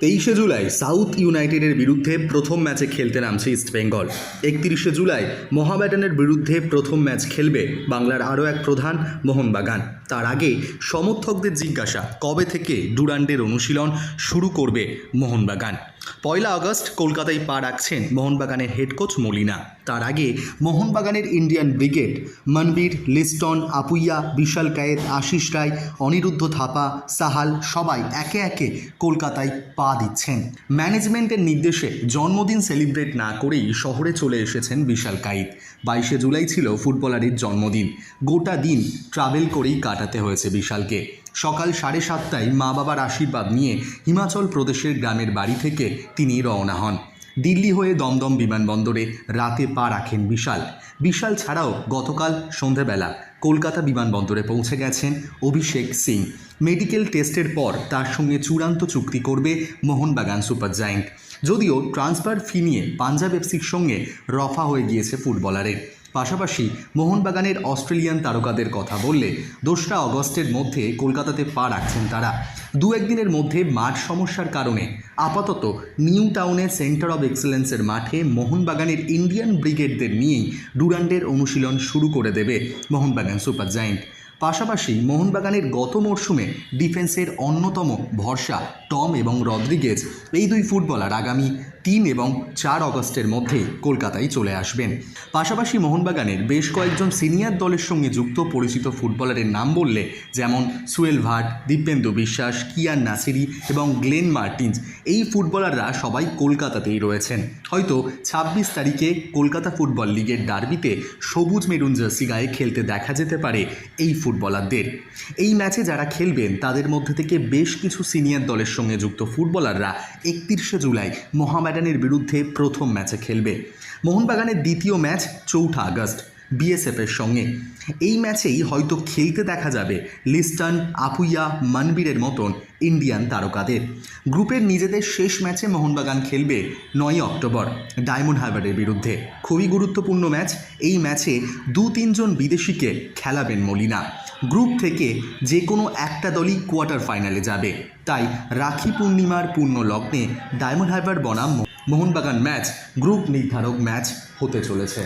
তেইশে জুলাই সাউথ ইউনাইটেডের বিরুদ্ধে প্রথম ম্যাচে খেলতে নামছে ইস্টবেঙ্গল একত্রিশে জুলাই মোহামেডানের বিরুদ্ধে প্রথম ম্যাচ খেলবে বাংলার আরও এক প্রধান মোহনবাগান। তার আগে সমর্থকদের জিজ্ঞাসা, কবে থেকে ডুরান্ডের অনুশীলন শুরু করবে মোহনবাগান? পয়লা আগস্ট কলকাতায় পা রাখছেন মোহনবাগানের হেড কোচ মলিনা। তার আগে মোহনবাগানের ইন্ডিয়ান ব্রিগেড মনবীর, লিস্টন, আপুইয়া, বিশাল কায়েত আশিস রায়, অনিরুদ্ধ থাপা, সাহাল সবাই একে একে কলকাতায় পা দিচ্ছেন। ম্যানেজমেন্টের নির্দেশে জন্মদিন সেলিব্রেট না করেই শহরে চলে এসেছেন বিশাল কায়েত বাইশে জুলাই ছিল ফুটবলারের জন্মদিন। গোটা দিন ট্রাভেল করেই কাটাতে হয়েছে বিশালকে। সকাল সাড়ে সাতটায় মা বাবার আশীর্বাদ নিয়ে হিমাচল প্রদেশের গ্রামের বাড়ি থেকে তিনি রওনা হন। দিল্লি হয়ে দমদম বিমানবন্দরে রাতে পা রাখেন বিশাল। বিশাল ছাড়াও গতকাল সন্ধেবেলা কলকাতা বিমানবন্দরে পৌঁছে গেছেন অভিষেক সিং। মেডিকেল টেস্টের পর তার সঙ্গে চূড়ান্ত চুক্তি করবে মোহনবাগান সুপার জায়েন্ট। যদিও ট্রান্সফার ফি নিয়ে পাঞ্জাব এফসির সঙ্গে রফা হয়ে গিয়েছে ফুটবলারের। পাশাপাশি মোহনবাগানের অস্ট্রেলিয়ান তারকাদের কথা বললে দোসরা অগস্টের মধ্যে কলকাতাতে পা রাখছেন তারা। দু একদিনের মধ্যে মাঠ সমস্যার কারণে আপাতত নিউ টাউনের সেন্টার অব এক্সেলেন্সের মাঠে মোহনবাগানের ইন্ডিয়ান ব্রিগেডদের নিয়েই ডুরান্ডের অনুশীলন শুরু করে দেবে মোহনবাগান সুপার জায়েন্ট। পাশাপাশি মোহনবাগানের গত মরশুমে ডিফেন্সের অন্যতম ভরসা টম এবং রদ্রিগেজ, এই দুই ফুটবলার আগামী তিন এবং চার অগস্টের মধ্যে কলকাতায় চলে আসবেন। পাশাপাশি মোহনবাগানের বেশ কয়েকজন সিনিয়র দলের সঙ্গে যুক্ত পরিচিত ফুটবলারের নাম বললে, যেমন সুয়েল ভাট, দীপেন্দু বিশ্বাস, কিয়ান নাসিরি এবং গ্লেন মার্টিন্স, এই ফুটবলাররা সবাই কলকাতাতেই রয়েছেন। হয়তো ছাব্বিশ তারিখে কলকাতা ফুটবল লিগের ডার্বিতে সবুজ মেরুন জার্সি গায়ে খেলতে দেখা যেতে পারে এই ফুটবলারদের। এই ম্যাচে যারা খেলবেন, তাদের মধ্যে থেকে বেশ কিছু সিনিয়র দলের সঙ্গে যুক্ত ফুটবলাররা একত্রিশে জুলাই মোহামেডানের বিরুদ্ধে প্রথম ম্যাচে খেলবে। মোহনবাগানের দ্বিতীয় ম্যাচ চৌঠা আগস্ট, বিএসএফের সঙ্গে। এই ম্যাচেই হয়তো খেলতে দেখা যাবে লিস্টন আপুইয়া মানবীরের মতন ইন্ডিয়ান তারকাদের। গ্রুপের নিজেদের শেষ ম্যাচে মোহনবাগান খেলবে নয় অক্টোবর, ডায়মন্ড হারবারের বিরুদ্ধে। খুবই গুরুত্বপূর্ণ ম্যাচ, এই ম্যাচে দু তিনজন বিদেশিকে খেলাবেন মলিনা। গ্রুপ থেকে যে কোনো একটা দলই কোয়ার্টার ফাইনালে যাবে। তাই রাখি পূর্ণিমার পূর্ণ লগ্নে ডায়মন্ড হারবার বনাম মোহনবাগান ম্যাচ গ্রুপ নির্ধারক ম্যাচ হতে চলেছে।